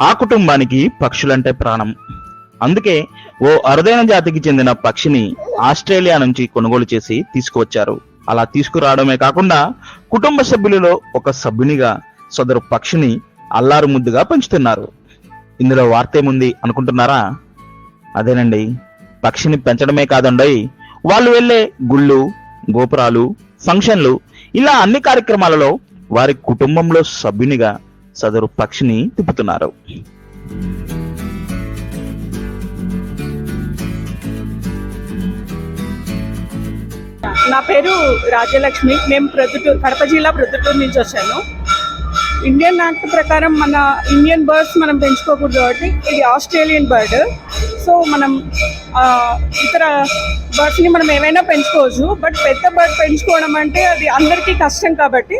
ఆ కుటుంబానికి పక్షులంటే ప్రాణం. అందుకే ఓ అరుదైన జాతికి చెందిన పక్షిని ఆస్ట్రేలియా నుంచి కొనుగోలు చేసి తీసుకువచ్చారు. అలా తీసుకురావడమే కాకుండా కుటుంబ సభ్యులలో ఒక సభ్యునిగా సదరు పక్షిని అల్లారు ముద్దుగా పెంచుతున్నారు. ఇందులో వార్తేముంది అనుకుంటున్నారా? అదేనండి. పక్షిని పెంచడమే కాదండి. వాళ్ళు వెళ్ళే గుళ్ళు గోపురాలు ఫంక్షన్లు ఇలా అన్ని కార్యక్రమాలలో వారి కుటుంబంలో సభ్యునిగా సదరు పక్షిని తిప్పుతున్నారు. నా పేరు రాజ్యలక్ష్మి. మేము ప్రొద్దుటూరు కడప జిల్లా ప్రొద్దుటూరు నుంచి వచ్చాను. ఇండియన్ యాక్ట్ ప్రకారం మన ఇండియన్ బర్డ్స్ మనం పెంచుకోకూడదు కాబట్టి ఇది ఆస్ట్రేలియన్ బర్డ్. సో మనం ఇతర బర్డ్స్ని మనం ఏమైనా పెంచుకోవచ్చు బట్ పెద్ద బర్డ్ పెంచుకోవడం అంటే అది అందరికీ కష్టం కాబట్టి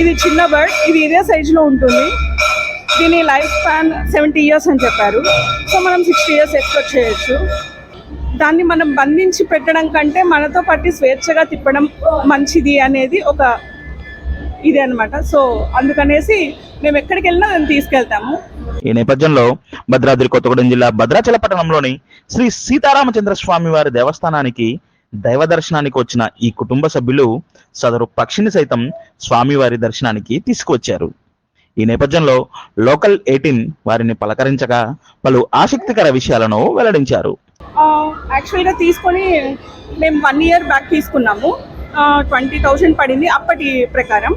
ఇది చిన్న బర్డ్ ఇది ఇదే సైజులో ఉంటుంది. దీని లైఫ్ స్పాన్ సెవెంటీ ఇయర్స్ అని చెప్పారు. సో మనం సిక్స్టీ ఇయర్స్ ఎక్స్పెక్ట్ చేయొచ్చు. దాన్ని మనం బంధించి పెట్టడం కంటే మనతో పాటు స్వేచ్ఛగా తిప్పడం మంచిది అనేది ఒక ఇదే అన్నమాట. సో అందుకనేసి మేము ఎక్కడికి వెళ్ళినా మేము తీసుకెళ్తాము. ఈ నేపథ్యంలో భద్రాద్రి కొత్తగూడెం జిల్లా భద్రాచల పట్టణంలోని శ్రీ సీతారామచంద్ర స్వామి వారి దేవస్థానానికి దైవ దర్శనానికి వచ్చిన ఈ కుటుంబ సభ్యులు సదరు పక్షిని సైతం స్వామివారి దర్శనానికి తీసుకువచ్చారు. ఈ నేపథ్యంలో లోకల్ ఎయిటీన్ వారిని పలకరించగా పలు ఆసక్తికర విషయాలను వెల్లడించారు. యాక్చువల్గా తీసుకొని మేము వన్ ఇయర్ బ్యాక్ తీసుకున్నాము. ట్వంటీ థౌజండ్ పడింది అప్పటి ప్రకారం.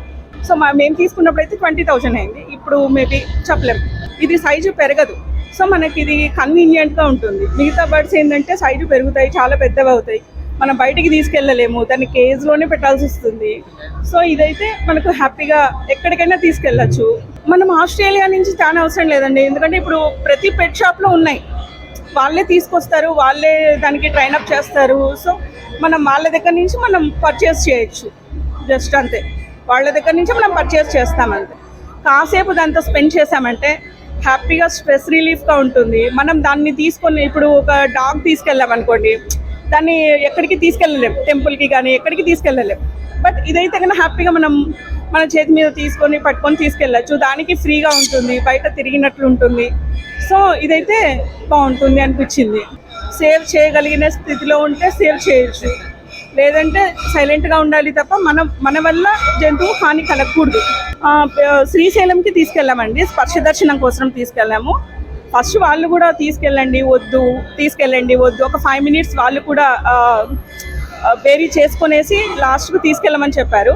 సో మా మేము తీసుకున్నప్పుడు అయితే ట్వంటీ థౌజండ్ అయింది. ఇప్పుడు మేబీ చెప్పలేం. ఇది సైజు పెరగదు. సో మనకి ఇది కన్వీనియంట్గా ఉంటుంది. మిగతా బర్డ్స్ ఏంటంటే సైజు పెరుగుతాయి చాలా పెద్దవి అవుతాయి. మనం బయటికి తీసుకెళ్ళలేము. దాన్ని కేజ్లోనే పెట్టాల్సి వస్తుంది. సో ఇదైతే మనకు హ్యాపీగా ఎక్కడికైనా తీసుకెళ్ళచ్చు. మనం ఆస్ట్రేలియా నుంచి చాలా అవసరం లేదండి. ఎందుకంటే ఇప్పుడు ప్రతి పెట్ షాప్లో ఉన్నాయి. వాళ్ళే తీసుకొస్తారు. వాళ్ళే దానికి ట్రైన్ అప్ చేస్తారు. సో మనం వాళ్ళ దగ్గర నుంచి మనం పర్చేస్ చేయొచ్చు. జస్ట్ అంతే. వాళ్ళ దగ్గర నుంచి మనం పర్చేస్ చేస్తామంటే కాసేపు దాంతో స్పెండ్ చేసామంటే హ్యాపీగా స్ట్రెస్ రిలీఫ్గా ఉంటుంది. మనం దాన్ని తీసుకొని ఇప్పుడు ఒక డాగ్ తీసుకెళ్ళాం అనుకోండి దాన్ని ఎక్కడికి తీసుకెళ్ళలేం. టెంపుల్కి కానీ ఎక్కడికి తీసుకెళ్ళలేం. బట్ ఇదైతే కన్నా హ్యాపీగా మనం మన చేతి మీద తీసుకొని పట్టుకొని తీసుకెళ్ళచ్చు. దానికి ఫ్రీగా ఉంటుంది బయట తిరిగినట్లు ఉంటుంది. సో ఇదైతే బాగుంటుంది అనిపించింది. సేవ్ చేయగలిగిన స్థితిలో ఉంటే సేవ్ చేయొచ్చు. లేదంటే సైలెంట్గా ఉండాలి తప్ప మనం మన వల్ల జంతువు హాని కలగకూడదు. శ్రీశైలంకి తీసుకెళ్ళామండి స్పర్శ దర్శనం కోసం తీసుకెళ్ళాము. ఫస్ట్ వాళ్ళు కూడా తీసుకెళ్ళండి వద్దు తీసుకెళ్ళండి వద్దు. ఒక ఫైవ్ మినిట్స్ వాళ్ళు కూడా ఆ, బేరీ చేసుకునేసి లాస్ట్కు తీసుకెళ్ళమని చెప్పారు.